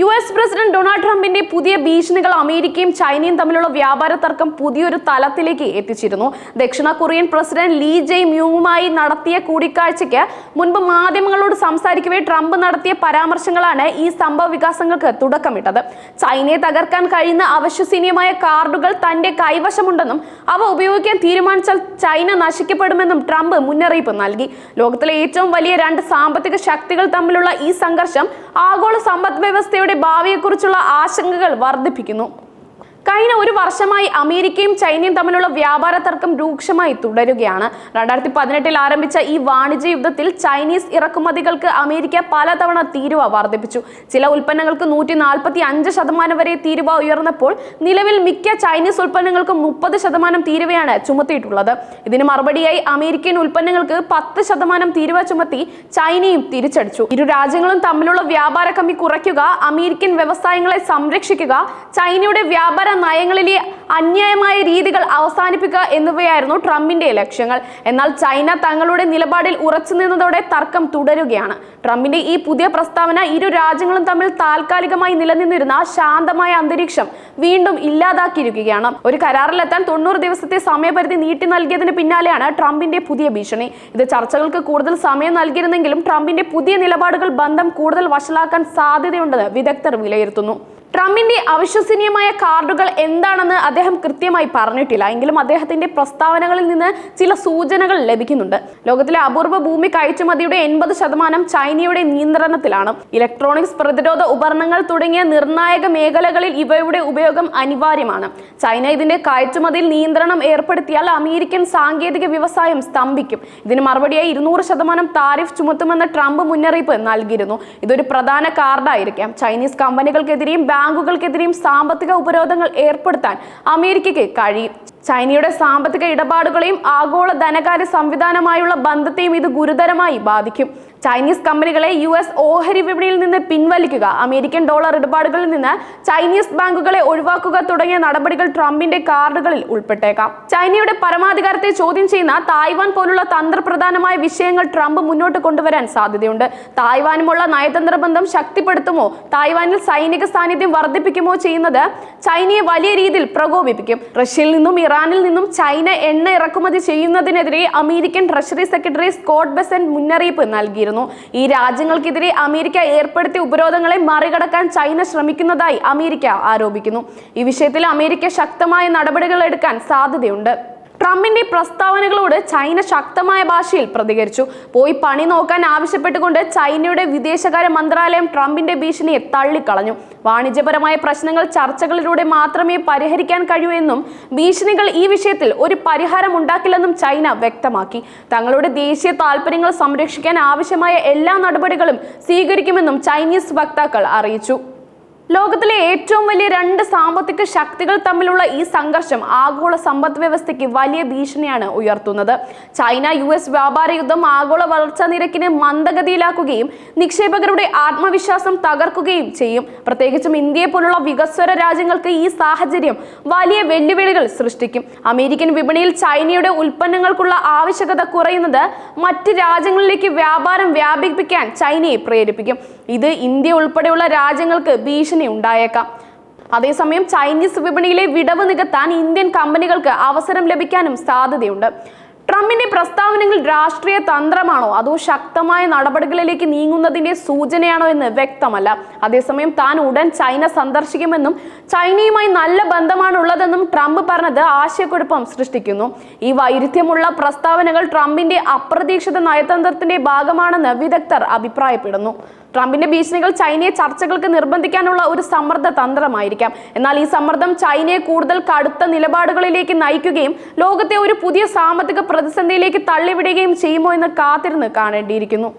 U S president Donald ട്രംപിന്റെ പുതിയ ഭീഷണികൾ അമേരിക്കയും ചൈനയും തമ്മിലുള്ള വ്യാപാര തർക്കം പുതിയൊരു തലത്തിലേക്ക് എത്തിച്ചിരുന്നു. ദക്ഷിണ കൊറിയൻ പ്രസിഡന്റ് ലീ ജെയ് മ്യൂവുമായി നടത്തിയ കൂടിക്കാഴ്ചയ്ക്ക് മുൻപ് മാധ്യമങ്ങളോട് സംസാരിക്കവേ ട്രംപ് നടത്തിയ പരാമർശങ്ങളാണ് ഈ സംഭവ വികാസങ്ങൾക്ക് തുടക്കമിട്ടത്. ചൈനയെ തകർക്കാൻ കഴിയുന്ന അവശ്വസനീയമായ കാർഡുകൾ തന്റെ കൈവശമുണ്ടെന്നും അവ ഉപയോഗിക്കാൻ തീരുമാനിച്ചാൽ ചൈന നശിക്കപ്പെടുമെന്നും ട്രംപ് മുന്നറിയിപ്പ് നൽകി. ലോകത്തിലെ ഏറ്റവും വലിയ രണ്ട് സാമ്പത്തിക ശക്തികൾ തമ്മിലുള്ള ഈ സംഘർഷം ആഗോള സമ്പദ് വ്യവസ്ഥയുടെ ഭാവിയെക്കുറിച്ചുള്ള ആശങ്കകൾ വർദ്ധിപ്പിക്കുന്നു. കഴിഞ്ഞ ഒരു വർഷമായി അമേരിക്കയും ചൈനയും തമ്മിലുള്ള വ്യാപാര തർക്കം രൂക്ഷമായി തുടരുകയാണ്. രണ്ടായിരത്തി പതിനെട്ടിൽ ആരംഭിച്ച ഈ വാണിജ്യ യുദ്ധത്തിൽ ചൈനീസ് ഇറക്കുമതികൾക്ക് അമേരിക്ക പലതവണ തീരുവ വർദ്ധിപ്പിച്ചു. ചില ഉൽപ്പന്നങ്ങൾക്ക് നൂറ്റി നാൽപ്പത്തി അഞ്ച് ശതമാനം വരെ തീരുവ ഉയർന്നപ്പോൾ നിലവിൽ മിക്ക ചൈനീസ് ഉൽപ്പന്നങ്ങൾക്കും മുപ്പത് ശതമാനം തീരുവയാണ് ചുമത്തിയിട്ടുള്ളത്. ഇതിന് മറുപടിയായി അമേരിക്കൻ ഉൽപ്പന്നങ്ങൾക്ക് പത്ത് ശതമാനം തീരുവ ചുമത്തി ചൈനയും തിരിച്ചടിച്ചു. ഇരു രാജ്യങ്ങളും തമ്മിലുള്ള വ്യാപാര കമ്മി കുറയ്ക്കുക അമേരിക്കൻ വ്യവസായങ്ങളെ സംരക്ഷിക്കുക ചൈനയുടെ വ്യാപാര നയങ്ങളിലെ അന്യായമായ രീതികൾ അവസാനിപ്പിക്കുക എന്നിവയായിരുന്നു ട്രംപിന്റെ ലക്ഷ്യങ്ങൾ. എന്നാൽ ചൈന തങ്ങളുടെ നിലപാടിൽ ഉറച്ചു നിന്നതോടെ തർക്കം തുടരുകയാണ്. ട്രംപിന്റെ ഈ പുതിയ പ്രസ്താവന ഇരു രാജ്യങ്ങളും തമ്മിൽ താൽക്കാലികമായി നിലനിന്നിരുന്ന ശാന്തമായ അന്തരീക്ഷം വീണ്ടും ഇല്ലാതാക്കിയിരിക്കുകയാണ്. ഒരു കരാറിലെത്താൻ തൊണ്ണൂറ് ദിവസത്തെ സമയപരിധി നീട്ടി നൽകിയതിന് പിന്നാലെയാണ് ട്രംപിന്റെ പുതിയ ഭീഷണി. ഇത് ചർച്ചകൾക്ക് കൂടുതൽ സമയം നൽകിയിരുന്നെങ്കിലും ട്രംപിന്റെ പുതിയ നിലപാടുകൾ ബന്ധം കൂടുതൽ വഷളാക്കാൻ സാധ്യതയുണ്ടെന്ന് വിദഗ്ധർ വിലയിരുത്തുന്നു. ട്രംപിന്റെ അവിശ്വസനീയമായ കാർഡുകൾ എന്താണെന്ന് അദ്ദേഹം കൃത്യമായി പറഞ്ഞിട്ടില്ല. എങ്കിലും അദ്ദേഹത്തിന്റെ പ്രസ്താവനകളിൽ നിന്ന് ചില സൂചനകൾ ലഭിക്കുന്നുണ്ട്. ലോകത്തിലെ അപൂർവ ഭൂമി കയറ്റുമതിയുടെ എൺപത് ശതമാനം ചൈനയുടെ നിയന്ത്രണത്തിലാണ്. ഇലക്ട്രോണിക്സ് പ്രതിരോധ ഉപകരണങ്ങൾ തുടങ്ങിയ നിർണായക മേഖലകളിൽ ഇവയുടെ ഉപയോഗം അനിവാര്യമാണ്. ചൈന ഇതിന്റെ കയറ്റുമതിയിൽ നിയന്ത്രണം ഏർപ്പെടുത്തിയാൽ അമേരിക്കൻ സാങ്കേതിക വ്യവസായം സ്തംഭിക്കും. ഇതിന് മറുപടിയായി ഇരുന്നൂറ് ശതമാനം താരിഫ് ചുമത്തുമെന്ന ട്രംപ് മുന്നറിയിപ്പ് നൽകിയിരുന്നു. ഇതൊരു പ്രധാന കാർഡായിരിക്കാം. ചൈനീസ് കമ്പനികൾക്കെതിരെയും ബാങ്കുകൾക്കെതിരെയും സാമ്പത്തിക ഉപരോധങ്ങൾ ഏർപ്പെടുത്താൻ അമേരിക്കയ്ക്ക് കഴിയും. ചൈനയുടെ സാമ്പത്തിക ഇടപാടുകളെയും ആഗോള ധനകാര്യ സംവിധാനമായുള്ള ബന്ധത്തെയും ഇത് ഗുരുതരമായി ബാധിക്കും. ചൈനീസ് കമ്പനികളെ യു എസ് ഓഹരി വിപണിയിൽ നിന്ന് പിൻവലിക്കുക അമേരിക്കൻ ഡോളർ ഇടപാടുകളിൽ നിന്ന് ചൈനീസ് ബാങ്കുകളെ ഒഴിവാക്കുക തുടങ്ങിയ നടപടികൾ ട്രംപിന്റെ കാർഡുകളിൽ ഉൾപ്പെട്ടേക്കാം. ചൈനയുടെ പരമാധികാരത്തെ ചോദ്യം ചെയ്യുന്ന തായ്വാൻ പോലുള്ള തന്ത്രപ്രധാനമായ വിഷയങ്ങൾ ട്രംപ് മുന്നോട്ട് കൊണ്ടുവരാൻ സാധ്യതയുണ്ട്. തായ്വാനുമുള്ള നയതന്ത്ര ബന്ധം ശക്തിപ്പെടുത്തുമോ? തായ്വാനിൽ സൈനിക സാന്നിധ്യം വർദ്ധിപ്പിക്കുമോ ചെയ്യുന്നത് ചൈനയെ വലിയ രീതിയിൽ പ്രകോപിപ്പിക്കും. റഷ്യയിൽ നിന്നും ഇറാനിൽ നിന്നും ചൈന എണ്ണ ഇറക്കുമതി ചെയ്യുന്നതിനെതിരെ American treasury secretary Scott Bessent മുന്നറിയിപ്പ് നൽകിയിരുന്നു. ഈ രാജ്യങ്ങൾക്കെതിരെ അമേരിക്ക ഏർപ്പെടുത്തിയ ഉപരോധങ്ങളെ മറികടക്കാൻ ചൈന ശ്രമിക്കുന്നതായി അമേരിക്ക ആരോപിക്കുന്നു. ഈ വിഷയത്തിൽ അമേരിക്ക ശക്തമായ നടപടികൾ എടുക്കാൻ സാധ്യതയുണ്ട്. ട്രംപിന്റെ പ്രസ്താവനകളോട് ചൈന ശക്തമായ ഭാഷയിൽ പ്രതികരിച്ചു. പോയി പണി നോക്കാൻ ആവശ്യപ്പെട്ടുകൊണ്ട് ചൈനയുടെ വിദേശകാര്യ മന്ത്രാലയം ട്രംപിന്റെ ഭീഷണിയെ തള്ളിക്കളഞ്ഞു. വാണിജ്യപരമായ പ്രശ്നങ്ങൾ ചർച്ചകളിലൂടെ മാത്രമേ പരിഹരിക്കാൻ കഴിയൂ എന്നും ഭീഷണികൾ ഈ വിഷയത്തിൽ ഒരു പരിഹാരം ഉണ്ടാക്കില്ലെന്നും ചൈന വ്യക്തമാക്കി. തങ്ങളുടെ ദേശീയ താൽപര്യങ്ങൾ സംരക്ഷിക്കാൻ ആവശ്യമായ എല്ലാ നടപടികളും സ്വീകരിക്കുമെന്നും ചൈനീസ് വക്താക്കൾ അറിയിച്ചു. ലോകത്തിലെ ഏറ്റവും വലിയ രണ്ട് സാമ്പത്തിക ശക്തികൾ തമ്മിലുള്ള ഈ സംഘർഷം ആഗോള സമ്പദ് വ്യവസ്ഥയ്ക്ക് വലിയ ഭീഷണിയാണ് ഉയർത്തുന്നത്. ചൈന യു എസ് വ്യാപാര യുദ്ധം ആഗോള വളർച്ചാ നിരക്കിനെ മന്ദഗതിയിലാക്കുകയും നിക്ഷേപകരുടെ ആത്മവിശ്വാസം തകർക്കുകയും ചെയ്യും. പ്രത്യേകിച്ചും ഇന്ത്യയെ പോലുള്ള വികസ്വര രാജ്യങ്ങൾക്ക് ഈ സാഹചര്യം വലിയ വെല്ലുവിളികൾ സൃഷ്ടിക്കും. അമേരിക്കൻ വിപണിയിൽ ചൈനയുടെ ഉൽപ്പന്നങ്ങൾക്കുള്ള ആവശ്യകത കുറയുന്നത് മറ്റ് രാജ്യങ്ങളിലേക്ക് വ്യാപാരം വ്യാപിപ്പിക്കാൻ ചൈനയെ പ്രേരിപ്പിക്കും. ഇത് ഇന്ത്യ ഉൾപ്പെടെയുള്ള രാജ്യങ്ങൾക്ക് ഭീഷണി ഉണ്ടായേക്കാം. അതേസമയം ചൈനീസ് വിപണിയിലെ വിടവ് നികത്താൻ ഇന്ത്യൻ കമ്പനികൾക്ക് അവസരം ലഭിക്കാനും സാധ്യതയുണ്ട്. ട്രംപിന്റെ പ്രസ്താവനകൾ രാഷ്ട്രീയ തന്ത്രമാണോ? അതോ ശക്തമായ നടപടികളിലേക്ക് നീങ്ങുന്നതിന്റെ സൂചനയാണോ എന്ന് വ്യക്തമല്ല. അതേസമയം താൻ ഉടൻ ചൈന സന്ദർശിക്കുമെന്നും ചൈനയുമായി നല്ല ബന്ധമാണുള്ളതെന്നും ട്രംപ് പറഞ്ഞത് ആശയക്കുഴപ്പം സൃഷ്ടിക്കുന്നു. ഈ വൈരുദ്ധ്യമുള്ള പ്രസ്താവനകൾ ട്രംപിന്റെ അപ്രതീക്ഷിത നയതന്ത്രത്തിന്റെ ഭാഗമാണെന്ന് വിദഗ്ധർ അഭിപ്രായപ്പെടുന്നു. ട്രംപിന്റെ ഭീഷണികൾ ചൈനയെ ചർച്ചകൾക്ക് നിർബന്ധിക്കാനുള്ള ഒരു സമ്മർദ്ദ തന്ത്രമായിരിക്കാം. എന്നാൽ ഈ സമ്മർദ്ദം ചൈനയെ കൂടുതൽ കടുത്ത നിലപാടുകളിലേക്ക് നയിക്കുകയും ലോകത്തെ ഒരു പുതിയ സാമ്പത്തിക പ്രതിസന്ധിയിലേക്ക് തള്ളിവിടുകയും ചെയ്യുമോ എന്ന് കാത്തിരുന്ന് കാണേണ്ടിയിരിക്കുന്നു.